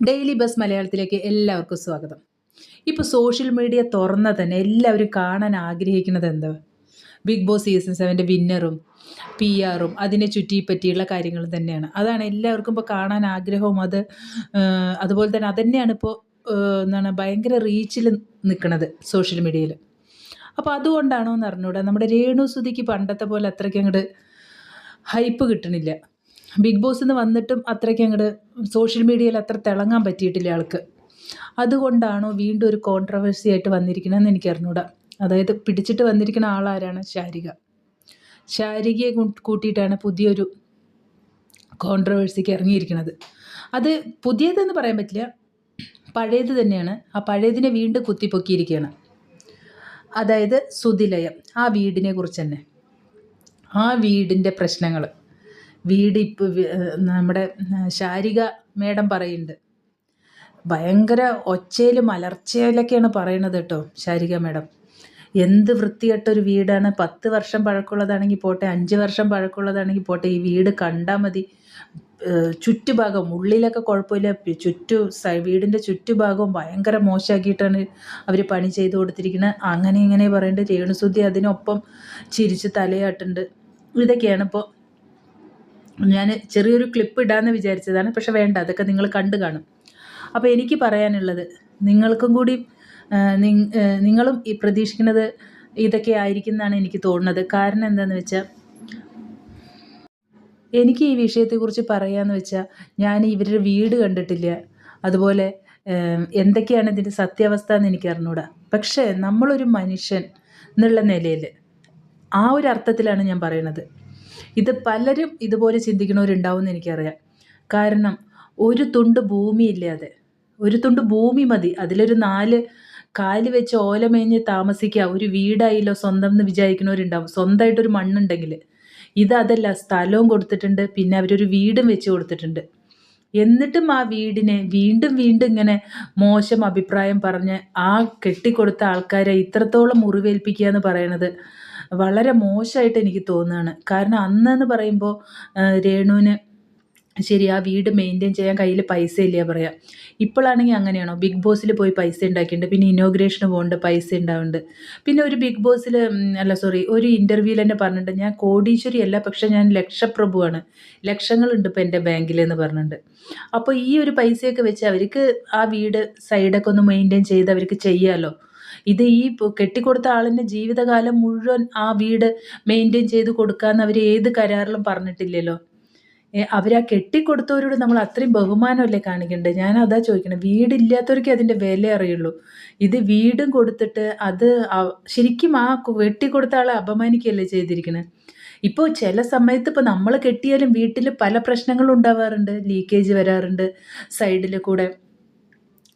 Daily bus മലയാളത്തിലേക്ക് എല്ലാവർക്കും സ്വാഗതം. ഇപ്പോൾ സോഷ്യൽ മീഡിയ തുറന്ന തന്നെ എല്ലാവരും കാണാൻ ആഗ്രഹിക്കുന്നത് എന്താ? ബിഗ് ബോസ് സീസൺ സെവന്റെ വിന്നറും പി ആറും അതിനെ ചുറ്റിപ്പറ്റിയുള്ള പറ്റിയുള്ള കാര്യങ്ങൾ തന്നെയാണ്. അതാണ് എല്ലാവർക്കും ഇപ്പോൾ കാണാൻ ആഗ്രഹവും. അത് അതുപോലെ തന്നെ അതന്നെയാണ് ഇപ്പോൾ എന്താണ് ഭയങ്കര റീച്ചിൽ നിൽക്കുന്നത് സോഷ്യൽ മീഡിയയിൽ. അപ്പോൾ അതുകൊണ്ടാണോ എന്ന് അറിഞ്ഞൂടാ. നമ്മുടെ രേണു സുധിക്ക് പണ്ടത്തെ പോലെ അത്രയ്ക്ക് അങ്ങോട്ട് ഹൈപ്പ് കിട്ടണില്ല. ബിഗ് ബോസിൽ നിന്ന് വന്നിട്ടും അത്രയ്ക്ക് അങ്ങോട്ട് സോഷ്യൽ മീഡിയയിൽ അത്ര തിളങ്ങാൻ പറ്റിയിട്ടില്ല ആൾക്ക്. അതുകൊണ്ടാണോ വീണ്ടും ഒരു കോൺട്രവേഴ്സി ആയിട്ട് വന്നിരിക്കണമെന്ന് എനിക്ക് അറിഞ്ഞൂടാ അതായത് പിടിച്ചിട്ട് വന്നിരിക്കുന്ന ആളാരാണ് ശാരിക. ശാരികയെ കൂട്ടിയിട്ടാണ് പുതിയൊരു കോൺട്രവേഴ്സിക്ക് ഇറങ്ങിയിരിക്കുന്നത് അത് പുതിയതെന്ന് പറയാൻ പറ്റില്ല. പഴയത് തന്നെയാണ്. ആ പഴയതിനെ വീണ്ടും കുത്തിപ്പൊക്കിയിരിക്കുകയാണ് അതായത് സുതിലയം ആ വീടിനെ കുറിച്ച് തന്നെ ആ വീടിന്റെ പ്രശ്നങ്ങൾ വീട് ഇപ്പോൾ നമ്മുടെ ശാരിക മേഡം പറയുന്നുണ്ട്. ഭയങ്കര ഒച്ചയിലും അലർച്ചയിലൊക്കെയാണ് പറയണത് കേട്ടോ ശാരിക മേഡം. എന്ത് വൃത്തികെട്ടൊരു വീടാണ്. പത്ത് വർഷം പഴക്കമുള്ളതാണെങ്കിൽ പോട്ടെ അഞ്ച് വർഷം പഴക്കമുള്ളതാണെങ്കിൽ പോട്ടെ ഈ വീട് കണ്ടാൽ മതി. ചുറ്റുഭാഗം ഉള്ളിലൊക്കെ കുഴപ്പമില്ല. ചുറ്റു വീടിന്റെ ചുറ്റുഭാഗവും ഭയങ്കര മോശമാക്കിയിട്ടാണ് അവർ പണി ചെയ്ത് കൊടുത്തിരിക്കുന്നത് അങ്ങനെ ഇങ്ങനെ പറയുന്നുണ്ട്. രേണുസുദ്ധി അതിനൊപ്പം ചിരിച്ച് തലയാട്ടുണ്ട് ഇതൊക്കെയാണ് ഇപ്പോൾ ഞാൻ ചെറിയൊരു ക്ലിപ്പ് ഇടാമെന്ന് വിചാരിച്ചതാണ്. പക്ഷെ വേണ്ട അതൊക്കെ നിങ്ങൾ കണ്ടു കാണും. അപ്പോൾ എനിക്ക് പറയാനുള്ളത് നിങ്ങൾക്കും കൂടി നിങ്ങളും ഈ പ്രതീക്ഷിക്കുന്നത് ഇതൊക്കെ ആയിരിക്കും എന്നാണ് എനിക്ക് തോന്നുന്നത്. കാരണം എന്താണെന്ന് വെച്ചാൽ എനിക്ക് ഈ വിഷയത്തെക്കുറിച്ച് പറയാമെന്ന് വെച്ചാൽ ഞാൻ ഇവരുടെ വീട് കണ്ടിട്ടില്ല. അതുപോലെ എന്തൊക്കെയാണ് ഇതിന്റെ സത്യാവസ്ഥ എന്ന് എനിക്ക് അറിഞ്ഞൂടാ. പക്ഷേ നമ്മളൊരു മനുഷ്യൻ എന്നുള്ള നിലയിൽ ആ ഒരു അർത്ഥത്തിലാണ് ഞാൻ പറയണത്. ഇത് പലരും ഇതുപോലെ ചിന്തിക്കണവരുണ്ടാവും എന്ന് എനിക്കറിയാം. കാരണം ഒരു തുണ്ട് ഭൂമിയില്ലാതെ ഒരു തുണ്ട് ഭൂമി മതി. അതിലൊരു നാല് കാൽ വെച്ച് ഓല മേഞ്ഞ് താമസിക്കുക ഒരു വീടായില്ലോ സ്വന്തം എന്ന് വിചാരിക്കുന്നവരുണ്ടാവും. സ്വന്തമായിട്ടൊരു മണ്ണുണ്ടെങ്കിൽ. ഇത് അതല്ല സ്ഥലവും കൊടുത്തിട്ടുണ്ട് പിന്നെ അവരൊരു വീടും വെച്ച് കൊടുത്തിട്ടുണ്ട്. എന്നിട്ടും ആ വീടിനെ വീണ്ടും വീണ്ടും ഇങ്ങനെ മോശം അഭിപ്രായം പറഞ്ഞ് ആ കെട്ടിക്കൊടുത്ത ആൾക്കാരെ ഇത്രത്തോളം മുറിവേൽപ്പിക്കുക എന്ന് പറയണത് വളരെ മോശമായിട്ട് എനിക്ക് തോന്നുകയാണ്. കാരണം അന്നെന്ന് പറയുമ്പോൾ രേണുവിന് ശരി ആ വീട് മെയിന്റെയിൻ ചെയ്യാൻ കയ്യിൽ പൈസ ഇല്ല പറയാം. ഇപ്പോഴാണെങ്കിൽ അങ്ങനെയാണോ? ബിഗ് ബോസിൽ പോയി പൈസ ഉണ്ടാക്കിയിട്ടുണ്ട്. പിന്നെ ഇനോഗ്രേഷന് പോകുന്നുണ്ട് പൈസ ഉണ്ടാവുന്നുണ്ട്. പിന്നെ ഒരു ബിഗ് ബോസിൽ അല്ല സോറി ഒരു ഇന്റർവ്യൂവിൽ തന്നെ പറഞ്ഞിട്ടുണ്ട്. ഞാൻ കോടീശ്വരി അല്ല പക്ഷേ ഞാൻ ലക്ഷപ്രഭുവാണ്. ലക്ഷങ്ങളുണ്ട് ഇപ്പോൾ എന്റെ ബാങ്കിൽ എന്ന് പറഞ്ഞിട്ടുണ്ട്. അപ്പോൾ ഈ ഒരു പൈസയൊക്കെ വെച്ച് അവർക്ക് ആ വീട് സൈഡൊക്കെ ഒന്ന് മെയിന്റെയിൻ ചെയ്ത് അവർക്ക് ചെയ്യാമല്ലോ ഇത് ഈ കെട്ടിക്കൊടുത്ത ആളിന്റെ ജീവിതകാലം മുഴുവൻ ആ വീട് മെയിന്റെയിൻ ചെയ്ത് കൊടുക്കാമെന്ന് അവർ ഏത് കരാറിലും പറഞ്ഞിട്ടില്ലല്ലോ. ഏ, അവരാ കെട്ടിക്കൊടുത്തവരോട് നമ്മൾ അത്രയും ബഹുമാനമല്ലേ കാണിക്കേണ്ടത് ഞാൻ അതാ ചോദിക്കണം. വീടില്ലാത്തവർക്ക് അതിന്റെ വില അറിയുള്ളൂ. ഇത് വീടും കൊടുത്തിട്ട് അത് ശരിക്കും ആ കെട്ടിക്കൊടുത്ത ആളെ അപമാനിക്കുകയല്ലേ ചെയ്തിരിക്കുന്നത് ഇപ്പോൾ ചില സമയത്ത് ഇപ്പോൾ നമ്മൾ കെട്ടിയാലും വീട്ടിൽ പല പ്രശ്നങ്ങളും ഉണ്ടാവാറുണ്ട്. ലീക്കേജ് വരാറുണ്ട്. സൈഡിൽ കൂടെ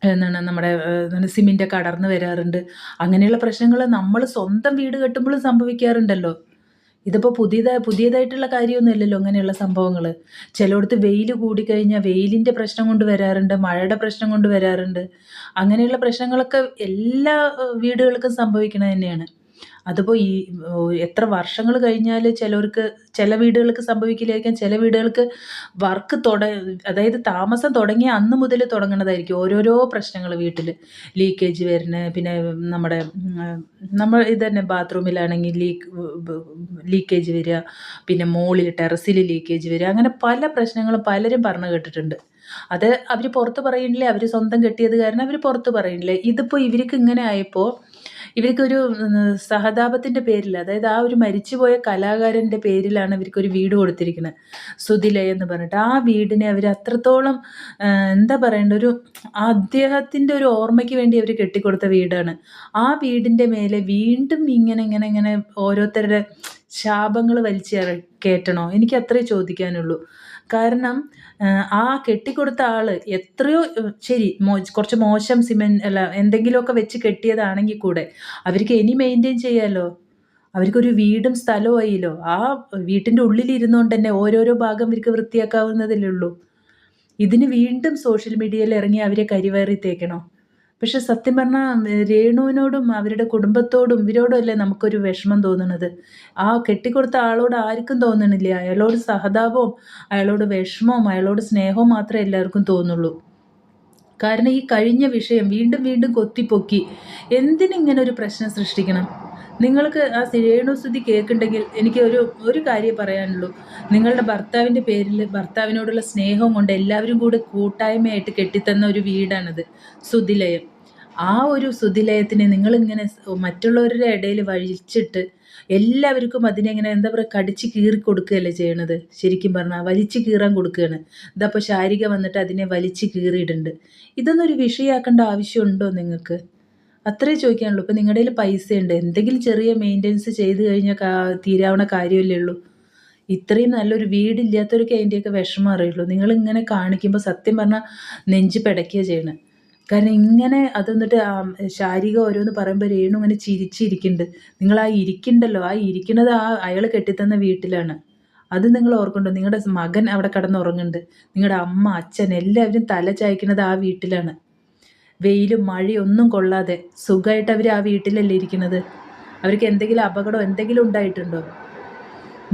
എന്താണ് നമ്മുടെ എന്താണ് അടർന്ന് വരാറുണ്ട്. അങ്ങനെയുള്ള പ്രശ്നങ്ങൾ നമ്മൾ സ്വന്തം വീട് കെട്ടുമ്പോഴും സംഭവിക്കാറുണ്ടല്ലോ. ഇതിപ്പോൾ പുതിയതായി പുതിയതായിട്ടുള്ള കാര്യമൊന്നുമില്ലല്ലോ അങ്ങനെയുള്ള സംഭവങ്ങൾ ചിലയിടത്ത് വെയിൽ കൂടിക്കഴിഞ്ഞാൽ വെയിലിന്റെ പ്രശ്നം കൊണ്ട് വരാറുണ്ട് മഴയുടെ പ്രശ്നം കൊണ്ട് വരാറുണ്ട്. അങ്ങനെയുള്ള പ്രശ്നങ്ങളൊക്കെ എല്ലാ വീടുകൾക്കും സംഭവിക്കുന്നത് തന്നെയാണ്. അതിപ്പോൾ ഈ എത്ര വർഷങ്ങൾ കഴിഞ്ഞാൽ ചിലവർക്ക് ചില വീടുകൾക്ക് സംഭവിക്കില്ലായിരിക്കാം ചില വീടുകൾക്ക് വർക്ക് തുട അതായത് താമസം തുടങ്ങിയ അന്ന് മുതൽ തുടങ്ങണതായിരിക്കും ഓരോരോ പ്രശ്നങ്ങൾ വീട്ടിൽ ലീക്കേജ് വരുന്ന പിന്നെ നമ്മുടെ നമ്മൾ ഇത് തന്നെ ബാത്റൂമിലാണെങ്കിൽ ലീക്ക് ലീക്കേജ് വരിക പിന്നെ മുകളിൽ ടെറസിൽ ലീക്കേജ് വരിക അങ്ങനെ പല പ്രശ്നങ്ങളും പലരും പറഞ്ഞു കേട്ടിട്ടുണ്ട്. അത് അവർ പുറത്ത് പറയണില്ലേ? അവർ സ്വന്തം കെട്ടിയത് കാരണം അവർ പുറത്ത് പറയണില്ലേ? ഇതിപ്പോൾ ഇവർക്ക് ഇങ്ങനെ ആയപ്പോൾ ഇവർക്കൊരു സഹതാപത്തിന്റെ പേരിൽ അതായത് ആ ഒരു മരിച്ചുപോയ കലാകാരന്റെ പേരിലാണ് ഇവർക്കൊരു വീട് കൊടുത്തിരിക്കുന്നത് സുതില എന്ന് പറഞ്ഞിട്ട്. ആ വീടിനെ അവർ അത്രത്തോളം എന്താ പറയേണ്ട ഒരു അദ്ദേഹത്തിന്റെ ഒരു ഓർമ്മയ്ക്ക് വേണ്ടി അവർ കെട്ടിക്കൊടുത്ത വീടാണ്. ആ വീടിന്റെ മേലെ വീണ്ടും ഇങ്ങനെ ഇങ്ങനെ ഇങ്ങനെ ഓരോരുത്തരുടെ ശാപങ്ങൾ വലിച്ച് ഇറ- കയറ്റണോ എനിക്ക് അത്രേ ചോദിക്കാനുള്ളൂ. കാരണം ആ, കെട്ടിക്കൊടുത്ത ആൾ എത്രയോ ശരി മോ കുറച്ച് മോശം സിമെന്റ് അല്ല എന്തെങ്കിലുമൊക്കെ വെച്ച് കെട്ടിയതാണെങ്കിൽ കൂടെ അവർക്ക് ഇനി മെയിന്റെയിൻ ചെയ്യാമല്ലോ അവർക്കൊരു വീടും സ്ഥലവും ആയില്ലോ? ആ വീട്ടിന്റെ ഉള്ളിലിരുന്നുകൊണ്ട് തന്നെ ഓരോരോ ഭാഗം ഇവർക്ക് വൃത്തിയാക്കാവുന്നതല്ലേ ഉള്ളൂ. ഇതിന് വീണ്ടും സോഷ്യൽ മീഡിയയിൽ ഇറങ്ങി അവരെ കരിവേറി തേക്കണോ? പക്ഷെ സത്യം പറഞ്ഞാൽ രേണുവിനോടും അവരുടെ കുടുംബത്തോടും ഇവരോടും അല്ലേ നമുക്കൊരു വിഷമം തോന്നുന്നത്? ആ കെട്ടിക്കൊടുത്ത ആളോട് ആർക്കും തോന്നണില്ല. അയാളോട് സഹതാപവും അയാളോട് വിഷമവും അയാളോട് സ്നേഹവും മാത്രമേ എല്ലാവർക്കും തോന്നുള്ളൂ. കാരണം ഈ കഴിഞ്ഞ വിഷയം വീണ്ടും വീണ്ടും കൊത്തിപ്പൊക്കി. എന്തിനിങ്ങനെ ഒരു പ്രശ്നം സൃഷ്ടിക്കണം? നിങ്ങൾക്ക് ആ രേണുസുതി കേൾക്കുന്നുണ്ടെങ്കിൽ എനിക്ക് ഒരു ഒരു കാര്യം പറയാനുള്ളൂ. നിങ്ങളുടെ ഭർത്താവിന്റെ പേരിൽ ഭർത്താവിനോടുള്ള സ്നേഹം കൊണ്ട് എല്ലാവരും കൂടെ കൂട്ടായ്മയായിട്ട് കെട്ടിത്തന്ന ഒരു വീടാണത് സുതിലയം. ആ ഒരു സുതിലയത്തിനെ നിങ്ങളിങ്ങനെ മറ്റുള്ളവരുടെ ഇടയിൽ വഴിച്ചിട്ട് എല്ലാവർക്കും അതിനെ ഇങ്ങനെ എന്താ പറയുക കടിച്ച് കീറി കൊടുക്കുകയല്ലേ ചെയ്യണത്? ശരിക്കും പറഞ്ഞാൽ വലിച്ചു കീറാൻ കൊടുക്കുകയാണ്. ഇതപ്പോൾ ശാരിക വന്നിട്ട് അതിനെ വലിച്ചു കീറിയിടുന്നുണ്ട് ഇതൊന്നും ഒരു വിഷയമാക്കേണ്ട ആവശ്യമുണ്ടോ നിങ്ങൾക്ക്? അത്രേ ചോദിക്കാനുള്ളൂ. ഇപ്പം നിങ്ങളുടെ കയ്യിൽ പൈസ ഉണ്ട് എന്തെങ്കിലും ചെറിയ മെയിന്റെനൻസ് ചെയ്ത് കഴിഞ്ഞാൽ തീരാവുന്ന കാര്യമല്ലേ ഉള്ളൂ. ഇത്രയും നല്ലൊരു വീടില്ലാത്തവർക്ക് അതിന്റെയൊക്കെ വിഷമം അറിയുള്ളൂ. നിങ്ങളിങ്ങനെ കാണിക്കുമ്പോൾ സത്യം പറഞ്ഞാൽ നെഞ്ച് പിടയ്ക്കുക ചെയ്യണം. കാരണം ഇങ്ങനെ അത് എന്നിട്ട് ശാരീരിക ഓരോന്ന് പറയുമ്പോൾ രേണു ഇങ്ങനെ ചിരിച്ചിരിക്കുന്നുണ്ട് നിങ്ങൾ ആ ഇരിക്കുന്നുണ്ടല്ലോ ആ ഇരിക്കുന്നത് ആ അയാൾ കെട്ടിത്തന്ന വീട്ടിലാണ്. അത് നിങ്ങൾ ഓർക്കുന്നുണ്ടോ നിങ്ങളുടെ മകൻ അവിടെ കിടന്നുറങ്ങുന്നുണ്ട്. നിങ്ങളുടെ അമ്മ അച്ഛൻ എല്ലാവരും തല ചായ്ക്കുന്നത് ആ വീട്ടിലാണ്. വെയിലും മഴയും ഒന്നും കൊള്ളാതെ സുഖമായിട്ട് അവർ ആ വീട്ടിലല്ലേ ഇരിക്കുന്നത്? അവർക്ക് എന്തെങ്കിലും അപകടം എന്തെങ്കിലും ഉണ്ടായിട്ടുണ്ടോ?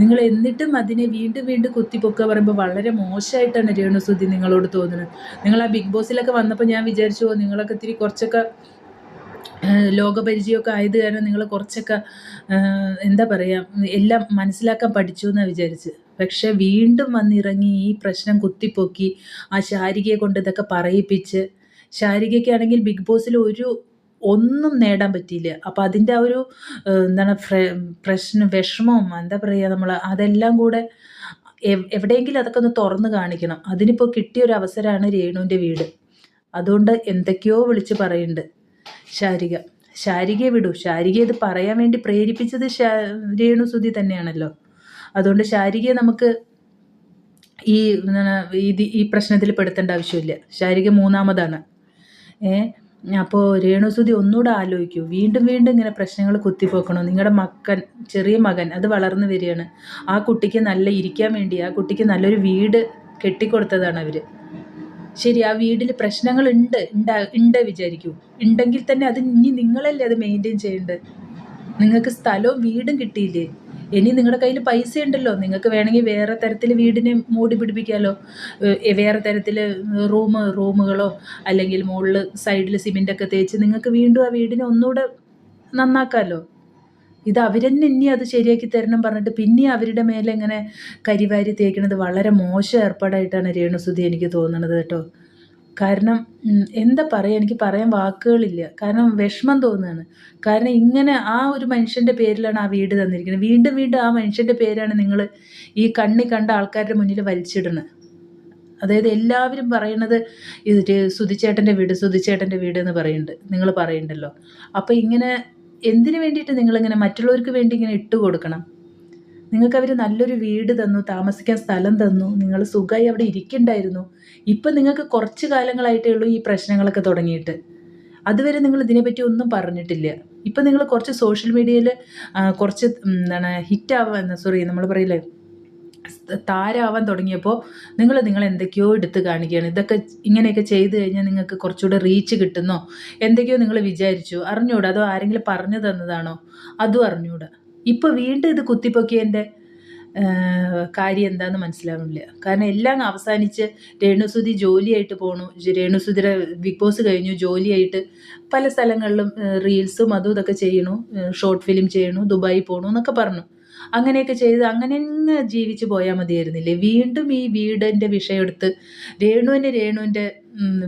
നിങ്ങൾ എന്നിട്ടും അതിനെ വീണ്ടും വീണ്ടും കുത്തിപ്പൊക്കുക പറയുമ്പോൾ വളരെ മോശമായിട്ടാണ് രേണുസുതി നിങ്ങളോട് തോന്നുന്നത്. നിങ്ങൾ ആ ബിഗ് ബോസിലൊക്കെ വന്നപ്പോൾ ഞാൻ വിചാരിച്ചു നിങ്ങളൊക്കെ ഇത്തിരി കുറച്ചൊക്കെ ലോകപരിചയമൊക്കെ ആയത് കാരണം നിങ്ങൾ കുറച്ചൊക്കെ എന്താ പറയുക എല്ലാം മനസ്സിലാക്കാൻ പഠിച്ചു എന്നാണ് വിചാരിച്ച്. പക്ഷേ വീണ്ടും വന്നിറങ്ങി ഈ പ്രശ്നം കുത്തിപ്പൊക്കി ആ ശാരികയെ കൊണ്ട് ഇതൊക്കെ പറയിപ്പിച്ച് ശാരികയ്ക്കാണെങ്കിൽ ബിഗ് ബോസിൽ ഒരു ഒന്നും നേടാൻ പറ്റിയില്ല. അപ്പം അതിന്റെ ആ ഒരു എന്താണ് പ്രശ്നം വിഷമവും എന്താ പറയുക നമ്മൾ അതെല്ലാം കൂടെ എവിടെയെങ്കിലും അതൊക്കെ ഒന്ന് തുറന്ന് കാണിക്കണം. അതിനിപ്പോൾ കിട്ടിയൊരു അവസരമാണ് രേണുവിന്റെ വീട്. അതുകൊണ്ട് എന്തൊക്കെയോ വിളിച്ച് പറയുന്നുണ്ട് ശാരിക. ശാരികയെ വിടൂ. ശാരികയെ ഇത് പറയാൻ വേണ്ടി പ്രേരിപ്പിച്ചത് രേണു സുധി തന്നെയാണല്ലോ. അതുകൊണ്ട് ശാരികയെ നമുക്ക് ഈ ഈ പ്രശ്നത്തിൽ പെടുത്തേണ്ട ആവശ്യമില്ല. ശാരിക മൂന്നാമതാണ്. അപ്പോൾ രേണുസുതി ഒന്നുകൂടെ ആലോചിക്കൂ. വീണ്ടും വീണ്ടും ഇങ്ങനെ പ്രശ്നങ്ങൾ കുത്തിപ്പോക്കണോ? നിങ്ങളുടെ മക്കൻ ചെറിയ മകൻ അത് വളർന്നു വരികയാണ്. ആ കുട്ടിക്ക് നല്ല ഇരിക്കാൻ വേണ്ടി ആ കുട്ടിക്ക് നല്ലൊരു വീട് കെട്ടിക്കൊടുത്തതാണ് അവർ ശരി ആ വീട്ടിൽ പ്രശ്നങ്ങൾ ഉണ്ട് ഉണ്ടാ ഉണ്ട് വിചാരിക്കൂ. ഉണ്ടെങ്കിൽ തന്നെ അത് ഇനി നിങ്ങളല്ലേ അത് മെയിന്റെയിൻ ചെയ്യേണ്ടത്? നിങ്ങൾക്ക് സ്ഥലവും വീടും കിട്ടിയില്ലേ? ഇനി നിങ്ങളുടെ കയ്യിൽ പൈസ ഉണ്ടല്ലോ നിങ്ങൾക്ക് വേണമെങ്കിൽ വേറെ തരത്തിൽ വീടിനെ മൂടി പിടിപ്പിക്കാമല്ലോ വേറെ തരത്തിൽ റൂം റൂമുകളോ അല്ലെങ്കിൽ മുകളിൽ സൈഡിൽ സിമെന്റൊക്കെ തേച്ച് നിങ്ങൾക്ക് വീണ്ടും ആ വീടിനെ ഒന്നുകൂടെ നന്നാക്കാമല്ലോ ഇത് അവരെന്നെ ഇനി അത് ശരിയാക്കി തരണം പറഞ്ഞിട്ട് പിന്നെ അവരുടെ മേലെ ഇങ്ങനെ കരിവാരി തേക്കണത് വളരെ മോശം ഏർപ്പാടായിട്ടാണ് രേണുസുതി എനിക്ക് തോന്നുന്നത് കേട്ടോ. കാരണം എന്താ പറയുക എനിക്ക് പറയാൻ വാക്കുകളില്ല. കാരണം വിഷമം തോന്നുകയാണ്. കാരണം ഇങ്ങനെ ആ ഒരു മനുഷ്യന്റെ പേരിലാണ് ആ വീട് തന്നിരിക്കുന്നത്. വീണ്ടും വീണ്ടും ആ മനുഷ്യന്റെ പേരാണ് നിങ്ങൾ ഈ കണ്ണി കണ്ട ആൾക്കാരുടെ മുന്നിൽ വലിച്ചിടുന്നത്. അതായത് എല്ലാവരും പറയണത് ഇത് സുതിച്ചേട്ടന്റെ വീട് സുതിച്ചേട്ടന്റെ വീട് എന്ന് പറയുന്നുണ്ട്. നിങ്ങൾ പറയുന്നുണ്ടല്ലോ. അപ്പോൾ ഇങ്ങനെ എന്തിനു വേണ്ടിയിട്ട് നിങ്ങളിങ്ങനെ മറ്റുള്ളവർക്ക് വേണ്ടി ഇങ്ങനെ ഇട്ട് കൊടുക്കണം നിങ്ങൾക്ക് അവർ നല്ലൊരു വീട് തന്നു താമസിക്കാൻ സ്ഥലം തന്നു നിങ്ങൾ സുഖമായി അവിടെ ഇരിക്കണ്ടായിരുന്നു. ഇപ്പം നിങ്ങൾക്ക് കുറച്ച് കാലങ്ങളായിട്ടേ ഉള്ളൂ ഈ പ്രശ്നങ്ങളൊക്കെ തുടങ്ങിയിട്ട്. അതുവരെ നിങ്ങൾ ഇതിനെപ്പറ്റി ഒന്നും പറഞ്ഞിട്ടില്ല. ഇപ്പം നിങ്ങൾ കുറച്ച് സോഷ്യൽ മീഡിയയിൽ കുറച്ച് എന്താണ് ഹിറ്റാവാൻ സോറി നമ്മൾ പറയില്ലേ താരാവാൻ തുടങ്ങിയപ്പോൾ നിങ്ങൾ നിങ്ങൾ എന്തൊക്കെയോ എടുത്ത് കാണിക്കുകയാണ്. ഇതൊക്കെ ഇങ്ങനെയൊക്കെ ചെയ്ത് കഴിഞ്ഞാൽ നിങ്ങൾക്ക് കുറച്ചുകൂടെ റീച്ച് കിട്ടുന്നോ? എന്തൊക്കെയോ നിങ്ങൾ വിചാരിച്ചു. അറിഞ്ഞൂടാ? അതോ ആരെങ്കിലും പറഞ്ഞു തന്നതാണോ? അതും അറിഞ്ഞൂടാ. ഇപ്പോൾ വീണ്ടും ഇത് കുത്തിപ്പൊക്കിയതിന്റെ കാര്യം എന്താണെന്ന് മനസ്സിലാവുന്നില്ല. കാരണം എല്ലാം അവസാനിച്ച് രേണുസുതി ജോലിയായിട്ട് പോണു. രേണുസുതിയുടെ ബിഗ് ബോസ് കഴിഞ്ഞു ജോലിയായിട്ട് പല സ്ഥലങ്ങളിലും റീൽസും അതും ഇതൊക്കെ ചെയ്യണു. ഷോർട്ട് ഫിലിം ചെയ്യണു ദുബായി പോകണു എന്നൊക്കെ പറഞ്ഞു. അങ്ങനെയൊക്കെ ചെയ്ത് അങ്ങനെ ജീവിച്ച് പോയാൽ മതിയായിരുന്നില്ലേ? വീണ്ടും ഈ വീടിന്റെ വിഷയം എടുത്ത് രേണുവിന്റെ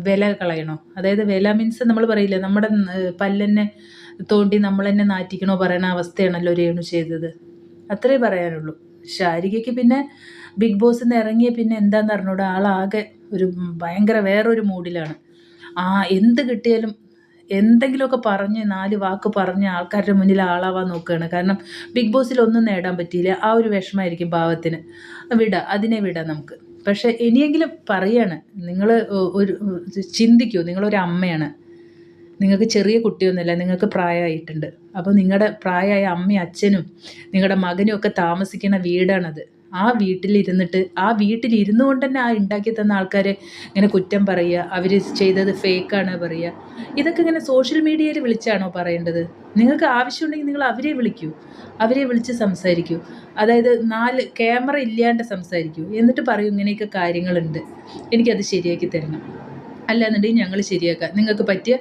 വില കളയണോ? അതായത് വില മീൻസ് നമ്മൾ പറയില്ല നമ്മുടെ പല്ലെന്നെ തോണ്ടി നമ്മൾ തന്നെ നാറ്റിക്കണോ പറയണ അവസ്ഥയാണല്ലോ രേണു ചെയ്തത്. അത്രേ പറയാനുള്ളൂ. ശാരികയ്ക്ക് പിന്നെ ബിഗ് ബോസിൽ നിന്ന് ഇറങ്ങിയ പിന്നെ എന്താണെന്ന് അറിഞ്ഞൂടാ? ആളാകെ ഒരു ഭയങ്കര വേറൊരു മൂഡിലാണ്. ആ എന്ത് കിട്ടിയാലും എന്തെങ്കിലുമൊക്കെ പറഞ്ഞ് നാല് വാക്ക് പറഞ്ഞ് ആൾക്കാരുടെ മുന്നിൽ ആളാവാൻ നോക്കുകയാണ്. കാരണം ബിഗ് ബോസിൽ ഒന്നും നേടാൻ പറ്റിയില്ല. ആ ഒരു വിഷമമായിരിക്കും പാവത്തിന്. വിടാം അതിനെ വിടാം നമുക്ക്. പക്ഷേ ഇനിയെങ്കിലും പറയാണ്. നിങ്ങൾ ഒരു ചിന്തിക്കൂ. നിങ്ങളൊരു അമ്മയാണ്. നിങ്ങൾക്ക് ചെറിയ കുട്ടിയൊന്നുമില്ല നിങ്ങൾക്ക് പ്രായമായിട്ടുണ്ട്. അപ്പോൾ നിങ്ങളുടെ പ്രായമായ അമ്മയും അച്ഛനും നിങ്ങളുടെ മകനും ഒക്കെ താമസിക്കുന്ന വീടാണത്. ആ വീട്ടിലിരുന്നിട്ട് ആ വീട്ടിലിരുന്നു കൊണ്ട് തന്നെ ആ ഉണ്ടാക്കി തന്ന ആൾക്കാരെ ഇങ്ങനെ കുറ്റം പറയുക അവർ ചെയ്തത് ഫേക്കാണ് പറയുക. ഇതൊക്കെ ഇങ്ങനെ സോഷ്യൽ മീഡിയയിൽ വിളിച്ചാണോ പറയേണ്ടത്? നിങ്ങൾക്ക് ആവശ്യമുണ്ടെങ്കിൽ നിങ്ങൾ അവരെ വിളിക്കൂ അവരെ വിളിച്ച് സംസാരിക്കൂ. അതായത് നാല് ക്യാമറ ഇല്ലാണ്ട് സംസാരിക്കൂ. എന്നിട്ട് പറയൂ ഇങ്ങനെയൊക്കെ കാര്യങ്ങളുണ്ട്. എനിക്കത് ശരിയാക്കി തരണം. അല്ലാന്നുണ്ടെങ്കിൽ ഞങ്ങൾ ശരിയാക്കാം. നിങ്ങൾക്ക് പറ്റിയ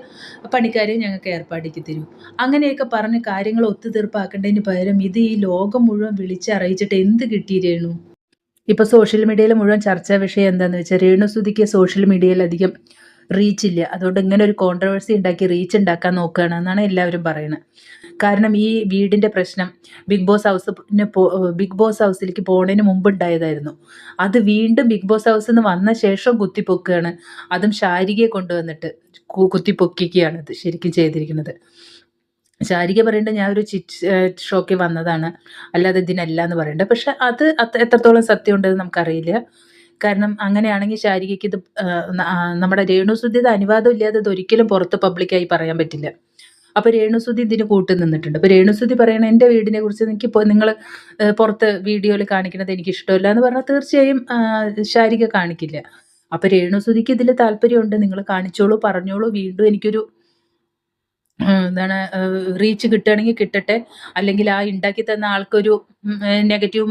പണിക്കാരെ ഞങ്ങൾക്ക് ഏർപ്പാടാക്കി തരൂ. അങ്ങനെയൊക്കെ പറഞ്ഞ് കാര്യങ്ങൾ ഒത്തുതീർപ്പാക്കേണ്ടതിന് പകരം ഇത് ഈ ലോകം മുഴുവൻ വിളിച്ചറിയിച്ചിട്ട് എന്ത് കിട്ടിയിരുന്നു ഇപ്പോൾ സോഷ്യൽ മീഡിയയിൽ മുഴുവൻ ചർച്ചാ വിഷയം എന്താണെന്ന് വെച്ചാൽ രേണുസുതിക്ക് സോഷ്യൽ മീഡിയയിൽ അധികം റീച്ച് ഇല്ല. അതുകൊണ്ട് ഇങ്ങനെ ഒരു കോൺട്രവേഴ്സി ഉണ്ടാക്കി റീച്ച് ഉണ്ടാക്കാൻ നോക്കുകയാണ് എന്നാണ് എല്ലാവരും പറയുന്നത്. കാരണം ഈ വീടിന്റെ പ്രശ്നം ബിഗ് ബോസ് ഹൗസിന് ബിഗ് ബോസ് ഹൗസിലേക്ക് പോണതിന് മുമ്പ് ഉണ്ടായതായിരുന്നു. അത് വീണ്ടും ബിഗ് ബോസ് ഹൗസിൽ നിന്ന് വന്ന ശേഷം കുത്തിപ്പൊക്കുകയാണ്. അതും ശാരികയെ കൊണ്ടുവന്നിട്ട് കുത്തിപ്പൊക്കിക്കുകയാണ് ഇത് ശരിക്കും ചെയ്തിരിക്കുന്നത്. ശാരിക പറയേണ്ട ഞാൻ ഒരു ചിറ്റ് ഷോക്ക് വന്നതാണ്. അല്ലാതെ ഇതിനല്ല എന്ന് പറയേണ്ടത് പക്ഷെ അത് എത്രത്തോളം സത്യം ഉണ്ടെന്ന് നമുക്കറിയില്ല. കാരണം അങ്ങനെയാണെങ്കിൽ ശാരികയ്ക്ക് ഇത് നമ്മുടെ രേണുസുദ്ധിയുടെ അനുവാദം ഇല്ലാതെ ഇത് ഒരിക്കലും പുറത്ത് പബ്ലിക്കായി പറയാൻ പറ്റില്ല. അപ്പോൾ രേണുസുതി ഇതിന് കൂട്ട് നിന്നിട്ടുണ്ട്. അപ്പോൾ രേണുസുതി പറയണ എന്റെ വീടിനെ കുറിച്ച് എനിക്ക് നിങ്ങൾ പുറത്ത് വീഡിയോയിൽ കാണിക്കുന്നത് എനിക്ക് ഇഷ്ടമല്ല എന്ന് പറഞ്ഞാൽ തീർച്ചയായും ശാരിക കാണിക്കില്ല. അപ്പോൾ രേണുസുതിക്ക് ഇതിൽ താല്പര്യമുണ്ട്. നിങ്ങൾ കാണിച്ചോളൂ പറഞ്ഞോളൂ. വീണ്ടും എനിക്കൊരു എന്താണ് റീച്ച് കിട്ടുകയാണെങ്കിൽ കിട്ടട്ടെ. അല്ലെങ്കിൽ ആ ഉണ്ടാക്കി തന്ന ആൾക്കൊരു നെഗറ്റീവ്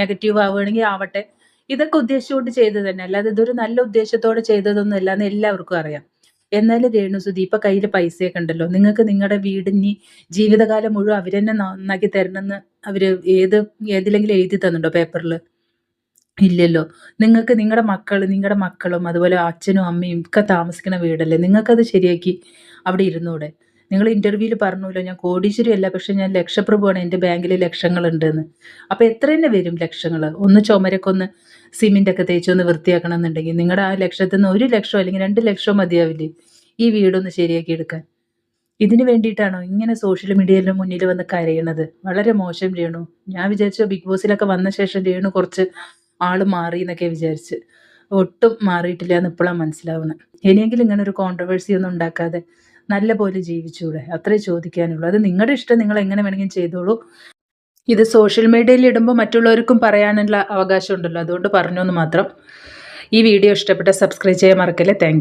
നെഗറ്റീവ് ആവുകയാണെങ്കിൽ ആവട്ടെ. ഇതൊക്കെ ഉദ്ദേശിച്ചുകൊണ്ട് ചെയ്തത് തന്നെ. അല്ലാതെ ഇതൊരു നല്ല ഉദ്ദേശത്തോടെ ചെയ്തതൊന്നും അല്ല എന്ന് എല്ലാവർക്കും അറിയാം. എന്നാലും രേണുസുതി ഇപ്പൊ കയ്യിൽ പൈസയൊക്കെ ഉണ്ടല്ലോ. നിങ്ങൾക്ക് നിങ്ങളുടെ വീടിന് ജീവിതകാലം മുഴുവൻ അവരെന്നെ നന്നാക്കി തരണമെന്ന് അവർ ഏത് ഏതിലെങ്കിലും എഴുതി തന്നുണ്ടോ പേപ്പറിൽ ഇല്ലല്ലോ. നിങ്ങൾക്ക് നിങ്ങളുടെ മക്കൾ നിങ്ങളുടെ മക്കളും അതുപോലെ അച്ഛനും അമ്മയും ഒക്കെ താമസിക്കുന്ന വീടല്ലേ? നിങ്ങൾക്കത് ശരിയാക്കി അവിടെ ഇരുന്നൂടെ? നിങ്ങൾ ഇന്റർവ്യൂവിൽ പറഞ്ഞല്ലോ ഞാൻ കോടീശ്വരി അല്ല പക്ഷേ ഞാൻ ലക്ഷപ്രഭുവാണ് എന്റെ ബാങ്കിൽ ലക്ഷങ്ങളുണ്ടെന്ന്. അപ്പോൾ എത്ര തന്നെ വരും ലക്ഷങ്ങൾ ഒന്ന് ചുമരക്കൊന്ന് ഒന്ന് സിമെന്റ് ഒക്കെ തേച്ചൊന്ന് വൃത്തിയാക്കണം എന്നുണ്ടെങ്കിൽ നിങ്ങളുടെ ആ ലക്ഷത്തിൽ നിന്ന് ഒരു ലക്ഷം അല്ലെങ്കിൽ രണ്ട് ലക്ഷം മതിയാവില്ലേ ഈ വീടൊന്ന് ശരിയാക്കി എടുക്കാൻ? ഇതിനു വേണ്ടിയിട്ടാണോ ഇങ്ങനെ സോഷ്യൽ മീഡിയയിലെ മുന്നിൽ വന്ന് കരയണത്? വളരെ മോശം രേണു. ഞാൻ വിചാരിച്ചു ബിഗ് ബോസിലൊക്കെ വന്ന ശേഷം രേണു കുറച്ച് ആൾ മാറി എന്നൊക്കെ വിചാരിച്ച്. ഒട്ടും മാറിയിട്ടില്ല എന്ന് ഇപ്പോഴാണ് മനസ്സിലാവുന്നത് ഇനിയെങ്കിലും ഇങ്ങനെ ഒരു കോൺട്രവേഴ്സി ഒന്നും ഉണ്ടാക്കാതെ നല്ല പോലെ ജീവിച്ചൂടെ. അത്രേ ചോദിക്കാനുള്ളൂ. അത് നിങ്ങളുടെ ഇഷ്ടം നിങ്ങൾ എങ്ങനെ വേണമെങ്കിലും ചെയ്തോളൂ. ഇത് സോഷ്യൽ മീഡിയയിൽ ഇടുമ്പോൾ മറ്റുള്ളവർക്കും പറയാനുള്ള അവകാശം ഉണ്ടല്ലോ. അതുകൊണ്ട് പറഞ്ഞു എന്ന് മാത്രം. ഈ വീഡിയോ ഇഷ്ടപ്പെട്ട സബ്സ്ക്രൈബ് ചെയ്യാൻ മറക്കല്ലേ. താങ്ക്